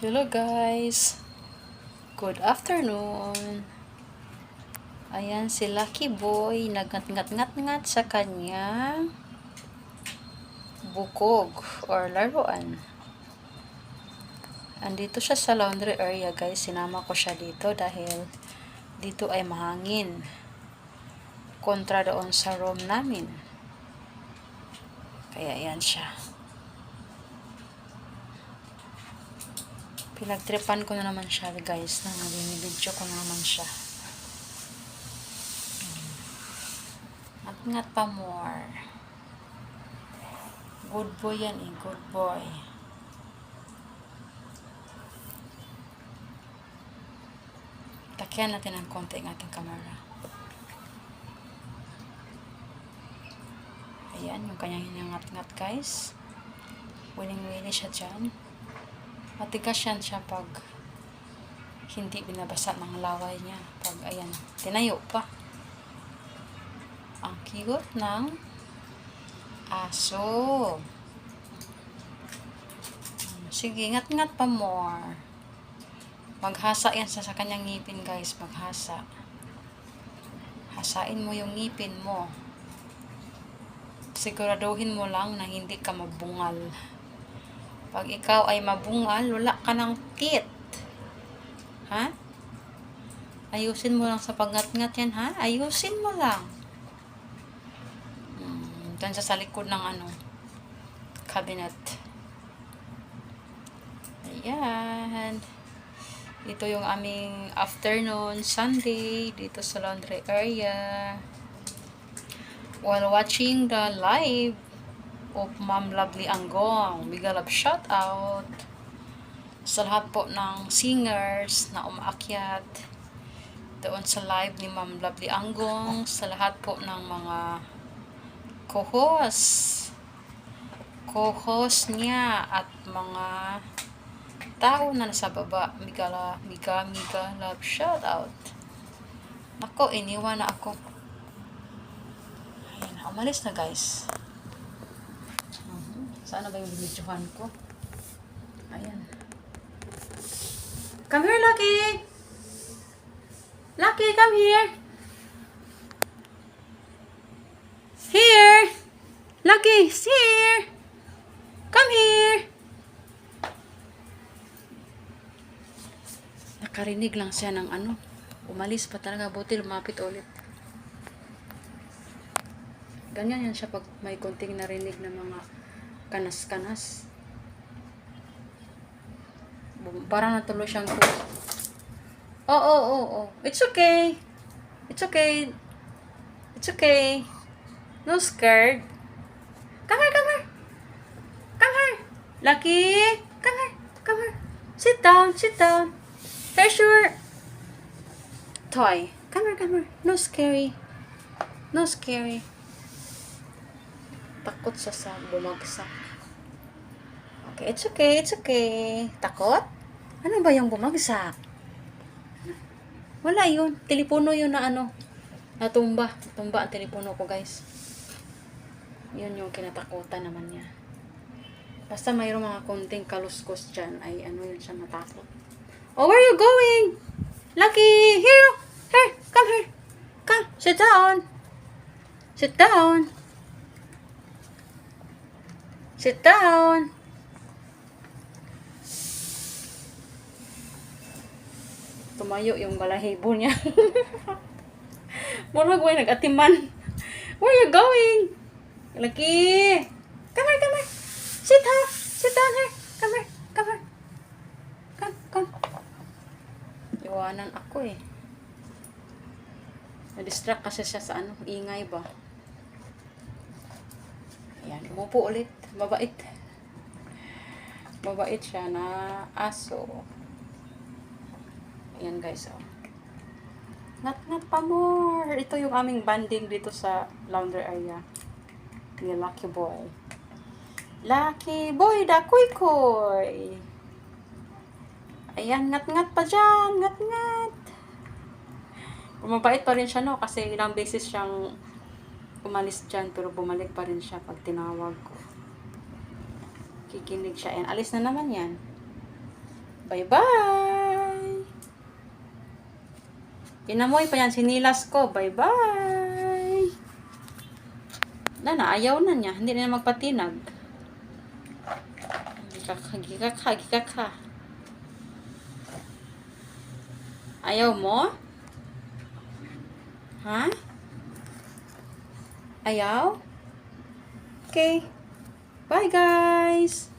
Hello guys! Good afternoon! Ayan si Lucky Boy nagngat-ngat-ngat sa kanyang bukog or laruan. Andito siya sa laundry area guys. Sinama ko siya dito dahil dito ay mahangin. Kontra doon sa room namin. Kaya yan siya. Pinagtripan ko na naman siya guys na binibidyo ko na naman siya. At ingat pa more. Good boy yan eh, good boy. Takyan natin ang konti ang ating camera. Ayan, yung kanyang hinangat-ngat guys. Wiling-wili siya dyan. Matigas yan siya pag hindi binabasa ng laway niya. Pag, ayan, tinayo pa. Ang cute ng aso. Sige, ingat-ingat pa more. Maghasa yan sa, sa kanyang ngipin, guys. Maghasa. Hasain mo yung ngipin mo. Siguraduhin mo lang na hindi ka mabungal. Pag ikaw ay mabungal, wala ka ng teeth. Ha? Ayusin mo lang sa pagngat-ngat yan, ha? Ayusin mo lang. Hmm, dyan sa likod ng ano, cabinet. Ayan. Ito yung aming afternoon, Sunday, dito sa laundry area. While watching the live of Ma'am Lovely Anggong, big love shout out sa lahat po ng singers na umaakyat doon sa live ni Ma'am Lovely Anggong, sa lahat po ng mga co-host co-host niya at mga tao na nasa baba. Migala, miga, miga, love, shout out. Nako, iniwan na ako. Ayan, na, umalis na guys. Mhm. Sana ba yung binidyohan ko? Ayan. Come here, Lucky! Lucky, come here! Here! Lucky, here! Come here! Nakarinig lang siya ng ano. Umalis pa talaga. Buti lumapit ulit. Ganyan yan siya pag may konting narinig na mga kanas-kanas. Parang natuloy siyang po. Oh, oh, oh, oh. It's okay. It's okay. It's okay. No scared. Come here, come here. Come here. Lucky. Come here. Come here. Sit down, sit down. Here's your toy. Come here, come here. No scary. No scary. Takot siya sa bumagsak. Okay, it's okay, it's okay. Takot? Ano ba yung bumagsak? Wala yun. Telepono yun na ano. Natumba. Natumba ang telepono ko, guys. Yun yung kinatakutan naman niya. Basta mayroong mga konting kaluskos dyan, ay ano yun siya natakot. Oh, where you going? Lucky, here, here, come here. Come, sit down. Sit down. Sit down. Tumayo yung balahibo niya. Murag way nag-atiman. Where you going? Lucky. Come here, come here. Sit down. Sit down here. Come here. Come here. Come, come. Iwanan ako eh. Na-distract kasi siya sa ano, ingay ba? Ayan, umupo ulit. Mabait. Mabait siya na aso. Ayan guys, oh. Ngat-ngat pa more. Ito yung aming banding dito sa laundry area. Ni Lucky Boy. Lucky Boy, da kuy kuy. Ayan, ngat-ngat pa dyan. Ngat-ngat. Mabait pa rin siya, no? Kasi ilang beses siyang umalis dyan, pero bumalik pa rin siya pag tinawag ko. Kikinig siya. Ayan, alis na naman yan. Bye-bye! Pinamoy pa yan, sinilas ko. Bye-bye! Na, na, ayaw na niya. Hindi na magpatinag. Gikaka, gikaka, gikaka. Ayaw mo? Ha? Ayaw? Okay. Bye, guys!